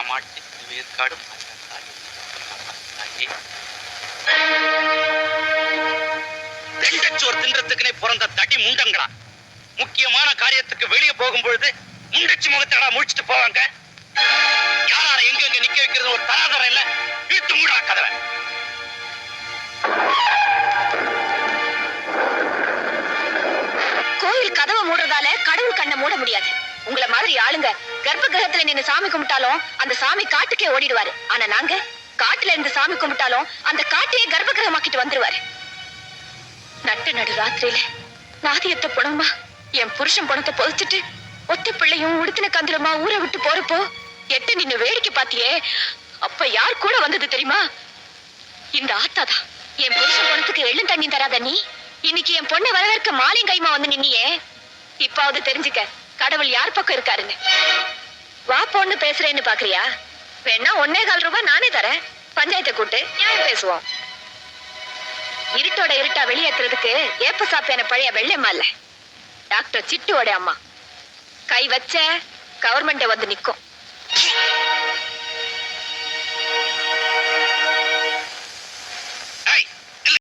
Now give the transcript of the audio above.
காமாட்சி திருவேற்காடு ரெண்டச்சோர் தின்றத்துக்குனே பிறந்த தடி முண்டங்களா? முக்கியமான காரியத்துக்கு வெளியே போகும் பொழுது முண்டச்சி முகத்தடா முடிச்சுட்டு போவாங்க. யாரார எங்க எங்க நிக்க வைக்கிறது ஒரு தராதரம் இல்ல இழுத்து மூடா கதவை. கோயில் கதவை மூடுறதால கடவுள் கண்ணை மூட முடியாது. உங்கள மாதிரி ஆளுங்க கர்ப்ப கிரகத்துல நின்னு சாமி கும்பிட்டாலும் அந்த சாமி காட்டுக்கே ஓடிடுவாரு. ஆனா நாங்க காட்டுல இருந்து சாமி கும்பிட்டாலும் அந்த காட்டையே கர்ப்ப கிரகமாக்கிட்டு வந்துருவாரு. நட்டு நடு ராத்திரியில நாதியத்த பணமா என் புருஷன் பணத்தை பொதிச்சிட்டு ஒத்த பிள்ளையும் உடுத்தின கந்திரமா ஊரை விட்டு போறப்போ எட்டு நின்னு வேடிக்கை பாத்தியே அப்ப யார் கூட வந்தது தெரியுமா? இந்த ஆத்தாதான் என் புருஷன் பணத்துக்கு எள்ளும் தண்ணி தராத நீ? இன்னைக்கு என் பொண்ணை வரவேற்க மாலையும் கைமா வந்து நின்னியே? இப்பாவது தெரிஞ்சுக்க. கடவுள் யார் பக்கம் இருக்காருன்னு வா பொண்ணு பேசுறேன்னு பாக்குறியா? வேணா ஒன்னே கால் ரூபாய் நானே தரேன். பஞ்சாயத்தை கூட்டு நியாயம் பேசுவோம். இருட்டோட இருட்டா வெளியேத்துறதுக்கு ஏப்ப சாப்பியான பழைய வெள்ளையம்மா இல்ல டாக்டர் சிட்டுவோட அம்மா. கை வச்ச கவர்மெண்ட் வந்து நிக்கும்.